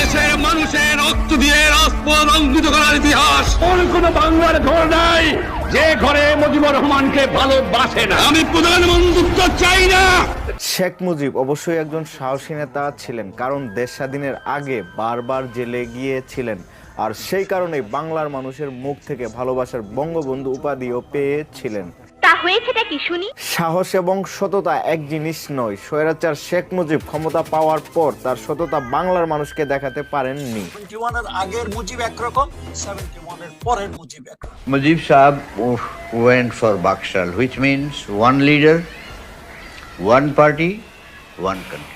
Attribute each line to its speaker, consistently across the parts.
Speaker 1: বাংলাদেশের মানুষের রক্ত দিয়ে রাজপথ অঙ্কিত করার ইতিহাস। কোন কোন বাংলার ঘর নাই যে ঘরে মুজিবুর রহমানকে ভালোবাসে না। আমি প্রধানমন্ত্রী চাই না।
Speaker 2: শেখ মুজিব অবশ্যই একজন সাহসী নেতা ছিলেন কারণ দেশ স্বাধীনের আগে বারবার জেলে গিয়েছিলেন। আর সেই কারণেই বাংলার মানুষের মুখ থেকে ভালোবাসার বঙ্গবন্ধু উপাধিও পেয়েছিলেন।
Speaker 3: তা হয়েছেটা কি শুনি?
Speaker 2: সাহস এবং সততা এক জিনিস নয়। স্বৈরাচার শেখ মুজিব ক্ষমতা পাওয়ার পর তার সততা বাংলার মানুষকে দেখাতে পারেননি।
Speaker 4: ওয়ানের আগের মুজিব একরকম পরের Mujib
Speaker 5: went for Bakshal, which means one leader, one party, one country.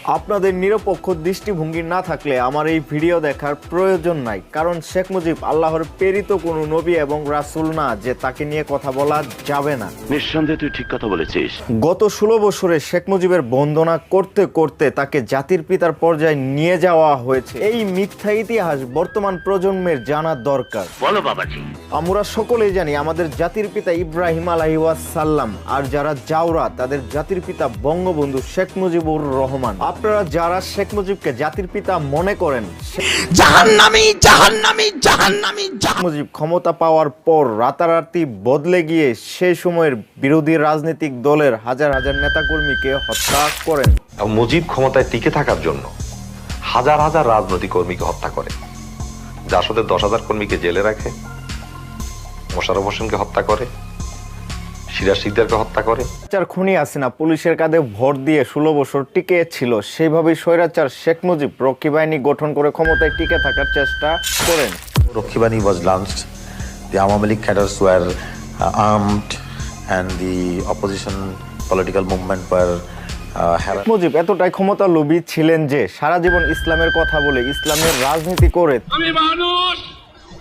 Speaker 2: আপনাদের নিরপেক্ষ দৃষ্টিভঙ্গি না থাকলে আমার এই ভিডিও দেখার প্রয়োজন নাই কারণ শেখ মুজিব আল্লাহর প্রেরিত কোনো নবী এবং রাসূল না যে তাকে নিয়ে কথা বলা যাবে না।
Speaker 6: নিঃসন্দেহে তুই ঠিক কথা বলেছিস।
Speaker 2: গত ষোলো বছরে শেখ মুজিবের বন্দনা করতে করতে তাকে জাতির পিতার পর্যায়ে নিয়ে যাওয়া হয়েছে। এই মিথ্যা ইতিহাস বর্তমান প্রজন্মের জানা দরকার।
Speaker 6: বলো বাবাজি।
Speaker 2: আমরা সকলেই জানি আমাদের জাতির পিতা ইব্রাহিম আলাইসাল্লাম আর যারা জাওরা তাদের জাতির পিতা বঙ্গবন্ধু শেখ মুজিবুর রহমান। আপনারা যারা শেখ মুজিবকে জাতির পিতা মনে করেন
Speaker 4: জাহান্নামি জাহান্নামি জাহান্নামি জাহান
Speaker 2: মুজিব ক্ষমতা পাওয়ার পর রাতারাতি বদলে গিয়ে সে সময়ের বিরোধী রাজনৈতিক দলের হাজার হাজার নেতাকর্মীকে হত্যা করেন।
Speaker 7: মুজিব ক্ষমতায় টিকে থাকার জন্য হাজার হাজার রাজনৈতিক কর্মীকে হত্যা করে। জাসদের দশ হাজার কর্মীকে জেলে রাখে মোশারফ হোসেনকে হত্যা করে সিরাজ সিকদারকে হত্যা করে।
Speaker 2: স্বৈরাচার খুনি আসিনা পুলিশের কাঁধে ভর দিয়ে ষোলো বছর টিকে ছিল। সেইভাবেই স্বৈরাচার শেখ মুজিব রক্ষী বাহিনী গঠন করে ক্ষমতায় টিকে থাকার চেষ্টা করেন।
Speaker 8: was launched. The Awami League cadres were uh, armed, and the opposition political movement were uh,
Speaker 2: Mujib এতটাই ক্ষমতা লোভী ছিলেন যে সারা জীবন ইসলামের কথা বলে ইসলামের রাজনীতি করে
Speaker 1: আমি মানুষ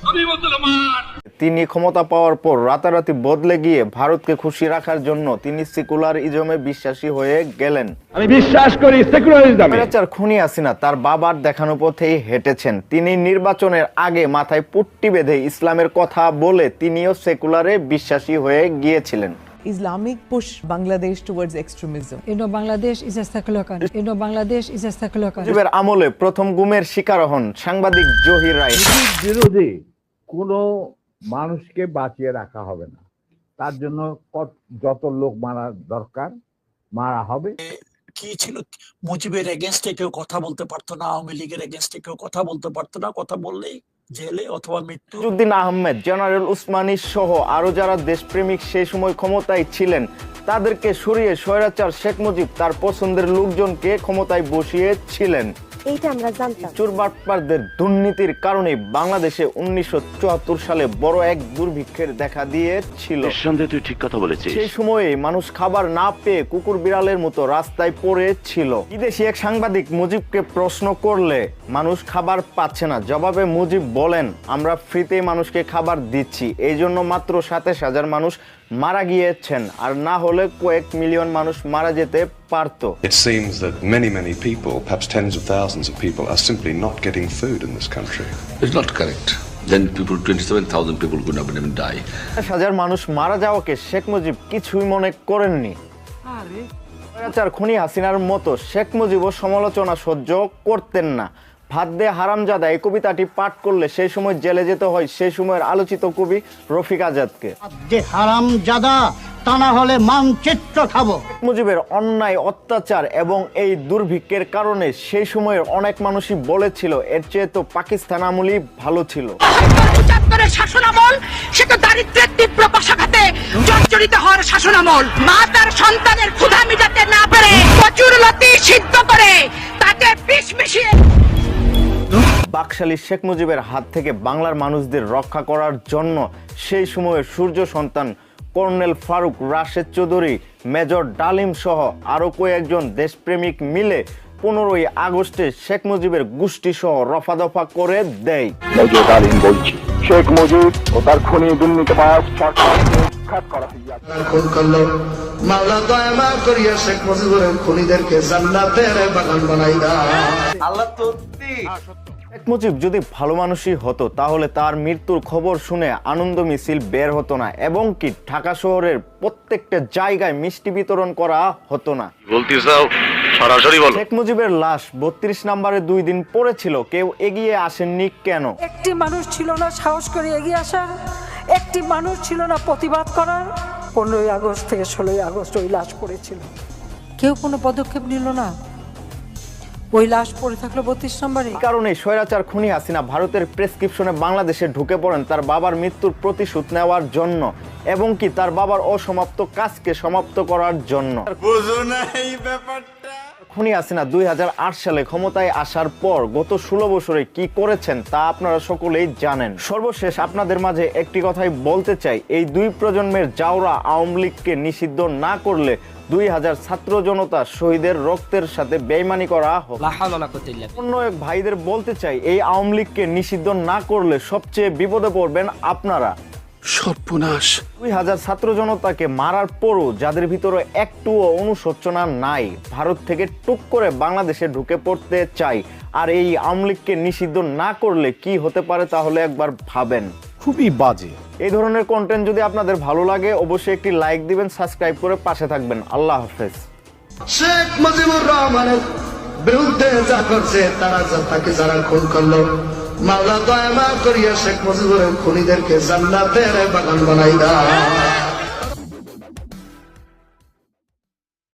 Speaker 1: আমি মুসলমান।
Speaker 2: তিনি ক্ষমতা পাওয়ার পর রাতারাতি বদলে গিয়ে ভারতকে খুশি রাখার জন্য তিনি সেকুলার ইজমে বিশ্বাসী হয়ে গেলেন
Speaker 1: আমি বিশ্বাস করি সেকুলারিজমে
Speaker 2: স্বৈরাচার খুনি আসিনা তার বাবার দেখানো পথেই হেঁটেছেন তিনি নির্বাচনের আগে মাথায় পুট্টি বেঁধে ইসলামের কথা বলে তিনিও সেকুলারে বিশ্বাসী হয়ে গিয়েছিলেন
Speaker 9: Islamic push Bangladesh towards extremism.
Speaker 10: You know, Bangladesh is a secular country. You know, Bangladesh is a secular country.
Speaker 2: মুজিবের আমলে প্রথম গুমের শিকার হন সাংবাদিক জহির রায়
Speaker 11: বিরোধী কোনো মানুষকে বাঁচিয়ে রাখা হবে না। তার জন্য যত লোক মারা দরকার মারা হবে।
Speaker 4: কি ছিল? মুজিবের এগেনস্টে কেউ কথা বলতে পারতো না আওয়ামী লীগের এগেনস্টে কেউ কথা বলতে পারতো না কথা বললেই জেলে অথবা মৃত্যু।
Speaker 2: উদ্দিন আহমেদ জেনারেল উসমানী সহ আরও যারা দেশপ্রেমিক সেই সময় ক্ষমতায় ছিলেন তাদেরকে সরিয়ে স্বৈরাচার শেখ মুজিব তার পছন্দের লোকজনকে ক্ষমতায় বসিয়েছিলেন।
Speaker 3: এইটা আমরা জানতাম।
Speaker 2: চুরবাটপারদের দুর্নীতির কারণে বাংলাদেশে উনিশশো সালে বড় এক দুর্ভিক্ষের দেখা দিয়েছিল।
Speaker 6: নিঃসন্দেহে তুই ঠিক কথা বলেছিস।
Speaker 2: সেই সময়ে মানুষ খাবার না পেয়ে কুকুর বিড়ালের মতো রাস্তায় পড়ে ছিল বিদেশি এক সাংবাদিক মুজিবকে প্রশ্ন করলে মানুষ খাবার পাচ্ছে না। জবাবে মুজিব বলেন আমরা ফ্রিতে মানুষকে খাবার দিচ্ছি। এই জন্য মাত্র সাতাশ হাজার মানুষ মারা গিয়েছেন আর না হলে কয়েক মিলিয়ন মানুষ মারা যেতে পারতো।
Speaker 7: It seems that many, many people, perhaps tens of thousands of people, are simply not getting food in this country.
Speaker 1: It's not correct. Then people, 27,000 people could not even die.
Speaker 2: হাজার মানুষ মারা যাওয়াকে শেখ মুজিব কিছুই মনে করেননি স্বৈরাচার খুনি হাসিনার মতো শেখ মুজিবও সমালোচনা সহ্য করতেন না ভাত দে হারামজাদা এই কবিতাটি পাঠ করলে সেই সময় জেলে যেতে হয় সেই সময়ের আলোচিত কবি রফিক আজাদকে।
Speaker 4: যে হারাম জাদা তা না হলে মানচিত্র খাব।
Speaker 2: মুজিবের অন্যায় অত্যাচার এবং এই দুর্ভিক্ষের কারণে সেই সময়ের অনেক মানুষই বলেছিল এর চেয়ে তো পাকিস্তান আমলই ভালো ছিল।
Speaker 3: পঁচাত্তরের শাসনামল সে তো দারিদ্রের তীব্র পাশাঘাতে জর্জরিত হওয়ার শাসনামল মা তার সন্তানের ক্ষুধা মিটাতে না পেরে প্রচুর লতি সিদ্ধ করে
Speaker 2: বাকশালী শেখ মুজিবের হাত থেকে বাংলার মানুষদের রক্ষা করার জন্য সেই সময়ে সূর্য সন্তান কর্নেল ফারুক রাশেদ চৌধুরী মেজর ডালিম সহ আরও কয়েকজন দেশপ্রেমিক মিলে পনেরোই আগস্টে শেখ মুজিবের গোষ্ঠী সহ রফা দফা করে দেয়।
Speaker 11: মেজর ডালিম বলছি শেখ মুজিব ও তার খুনি দুর্নীতিবাজ সরকারকে উৎখাত
Speaker 2: মুজিব যদি ভালো মানুষই হতো তাহলে তার মৃত্যুর খবর শুনে আনন্দ মিছিল বের হতো না এবং কি ঢাকা শহরের প্রত্যেকটা জায়গায় মিষ্টি বিতরণ করা হতো না।
Speaker 6: বলতে চাও সরাসরি বলো।
Speaker 2: শেখ মুজিবের লাশ বত্রিশ নম্বরে দুই দিন পড়েছিল কেউ এগিয়ে আসেননি কেন?
Speaker 10: একটি মানুষ ছিল না সাহস করে এগিয়ে আসার একটি মানুষ ছিল না প্রতিবাদ করার। পনেরোই আগস্ট থেকে ষোলোই আগস্ট ওই লাশ পড়েছিল। কেউ কোনো পদক্ষেপ নিল না? ওই লাশ পড়ে থাকল বত্রিশ নম্বরে।
Speaker 2: এই কারণে স্বৈরাচার খুনি হাসিনা ভারতের প্রেসক্রিপশনে বাংলাদেশে ঢুকে পড়েন তার বাবার মৃত্যুর প্রতিশোধ নেওয়ার জন্য এবং কি তার বাবার অসমাপ্ত কাজকে সমাপ্ত করার জন্য। খুনি হাসিনা দুই হাজার আট সালে ক্ষমতায় আসার পর গত ষোলো বছরে কি করেছেন তা আপনারা সকলেই জানেন। সর্বশেষ আপনাদের মাঝে একটি কথাই বলতে চাই এই দুই প্রজন্মের জাওরা আওয়ামী লীগকে নিষিদ্ধ না করলে দুই হাজার ছাত্র জনতা শহীদের রক্তের সাথে বেইমানি করা অন্য এক ভাইদের বলতে চাই এই আওয়ামী লীগকে নিষিদ্ধ না করলে সবচেয়ে বিপদে পড়বেন আপনারা।
Speaker 1: সর্বনাশ।
Speaker 2: দুই হাজার ছাত্র জনতাকে মারার পরও যাদের ভিতরে একটুও অনুশোচনা নাই ভারত থেকে টুক করে বাংলাদেশে ঢুকে পড়তে চাই। আর এই আওয়ামী নিষিদ্ধ না করলে কি হতে পারে তাহলে একবার ভাবেন।
Speaker 11: খুবই বাজে।
Speaker 2: এই ধরনের কন্টেন্ট যদি আপনাদের ভালো লাগে অবশ্যই একটি লাইক দিবেন সাবস্ক্রাইব করে পাশে থাকবেন। আল্লাহ হাফেজ।
Speaker 1: শেখ মুজিবুর রহমানের বিরুদ্ধে যা করছে তারা তাকে যারা খুন করল মাওলা দয়া করিয়া শেখ মুজিবুরের খুনিদেরকে জান্নাতের বাগান বানাই দাও।